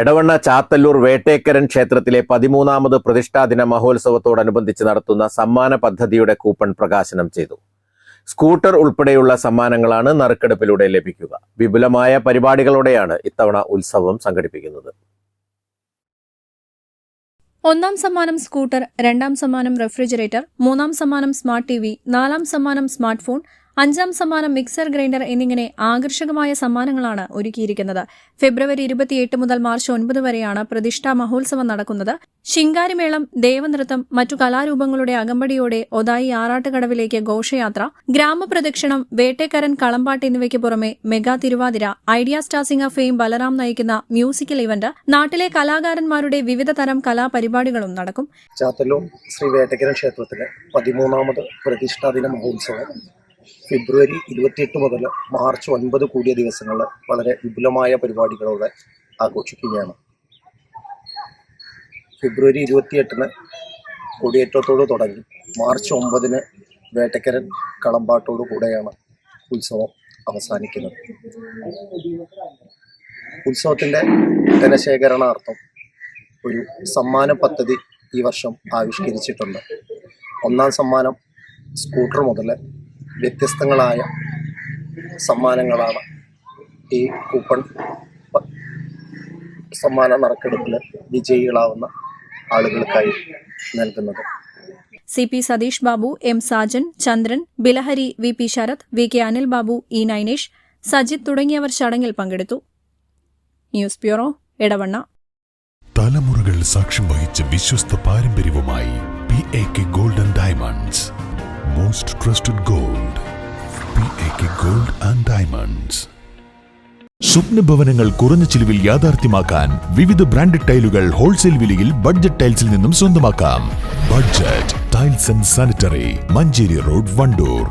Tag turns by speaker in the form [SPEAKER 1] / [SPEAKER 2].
[SPEAKER 1] Edavanna Chathallur Vettekkaran ക്ഷേത്രത്തിലെ പതിമൂന്നാമത് പ്രതിഷ്ഠാദിന മഹോത്സവത്തോടനുബന്ധിച്ച് നടത്തുന്ന സമ്മാന പദ്ധതിയുടെ കൂപ്പൺ പ്രകാശനം ചെയ്തു. സ്കൂട്ടർ ഉൾപ്പെടെയുള്ള സമ്മാനങ്ങളാണ് നറുക്കെടുപ്പിലൂടെ ലഭിക്കുക. വിപുലമായ പരിപാടികളോടെയാണ് ഇത്തവണ ഉത്സവം സംഘടിപ്പിക്കുന്നത്.
[SPEAKER 2] ഒന്നാം സമ്മാനം സ്കൂട്ടർ രണ്ടാം സമ്മാനം റെഫ്രിജറേറ്റർ മൂന്നാം സമ്മാനം സ്മാർട്ട് ടി നാലാം സമ്മാനം സ്മാർട്ട് ഫോൺ അഞ്ചാം സമ്മാനം മിക്സർ ഗ്രൈൻഡർ എന്നിങ്ങനെ ആകർഷകമായ സമ്മാനങ്ങളാണ് ഒരുക്കിയിരിക്കുന്നത്. ഫെബ്രുവരി ഇരുപത്തിയെട്ട് മുതൽ മാർച്ച് ഒൻപത് വരെയാണ് പ്രതിഷ്ഠാ മഹോത്സവം നടക്കുന്നത്. ശിങ്കാരിമേളം ദേവനൃത്തം മറ്റു കലാരൂപങ്ങളുടെ അകമ്പടിയോടെ ഒതായി ആറാട്ടുകടവിലേക്ക് ഘോഷയാത്ര ഗ്രാമപ്രദക്ഷിണം വേട്ടേക്കരൻ കളമ്പാട്ട് എന്നിവയ്ക്ക് പുറമെ mega Thiruvathira Idea Star Singer fame Balaram നയിക്കുന്ന മ്യൂസിക്കൽ ഇവന്റ് നാട്ടിലെ കലാകാരന്മാരുടെ വിവിധ തരം കലാപരിപാടികളും നടക്കും.
[SPEAKER 3] ചാത്തല്ലൂർ ശ്രീ വേട്ടക്കരൻ ക്ഷേത്രത്തിലെ പതിമൂന്നാമത് പ്രതിഷ്ഠാദിന മഹോത്സവം. ഫെബ്രുവരി ഇരുപത്തിയെട്ട് മുതൽ മാർച്ച് ഒൻപത് കൂടിയ ദിവസങ്ങളിൽ വളരെ വിപുലമായ പരിപാടികളോടെ ആഘോഷിക്കുകയാണ്. ഫെബ്രുവരി ഇരുപത്തിയെട്ടിന് കൊടിയേറ്റത്തോട് തുടങ്ങി. മാർച്ച് ഒമ്പതിന് വേട്ടക്കരൻ കളമ്പാട്ടോടു കൂടെയാണ് ഉത്സവം അവസാനിക്കുന്നത്. ഉത്സവത്തിന്റെ ധനശേഖരണാർത്ഥം ഒരു സമ്മാന പദ്ധതി ഈ വർഷം ആവിഷ്കരിച്ചിട്ടുണ്ട്. ഒന്നാം സമ്മാനം സ്കൂട്ടർ മുതൽ വ്യത്യസ്തങ്ങളായ സമ്മാനങ്ങളാണ് ഈ കൂപ്പൺ സമ്മാന നറുക്കെടുപ്പിൽ വിജയികളാവുന്ന ആളുകൾക്കായി നൽകുന്നത്.
[SPEAKER 2] C P Satheesh Babu M Sajan Chandran Bilahari V P Sarath V K Anil Babu E Nainesh Sajith തുടങ്ങിയവർ ചടങ്ങിൽ പങ്കെടുത്തു. ന്യൂസ് ബ്യൂറോ ഇടവണ്ണ
[SPEAKER 4] തലമുറകൾ സാക്ഷ്യം വഹിച്ച വിശ്വസ്ത പാരമ്പര്യവുമായി P A K diamonds most trusted gold P A K gold and diamonds കുറഞ്ഞ ചിലവിൽ യാഥാർത്ഥ്യമാക്കാൻ വിവിധ ബ്രാൻഡഡ് ടൈലുകൾ ഹോൾസെയിൽ വിലയിൽ ബഡ്ജറ്റ് ടൈൽസിൽ നിന്നും സ്വന്തമാക്കാം. Budget tiles and sanitary Manjeri road Wandoor.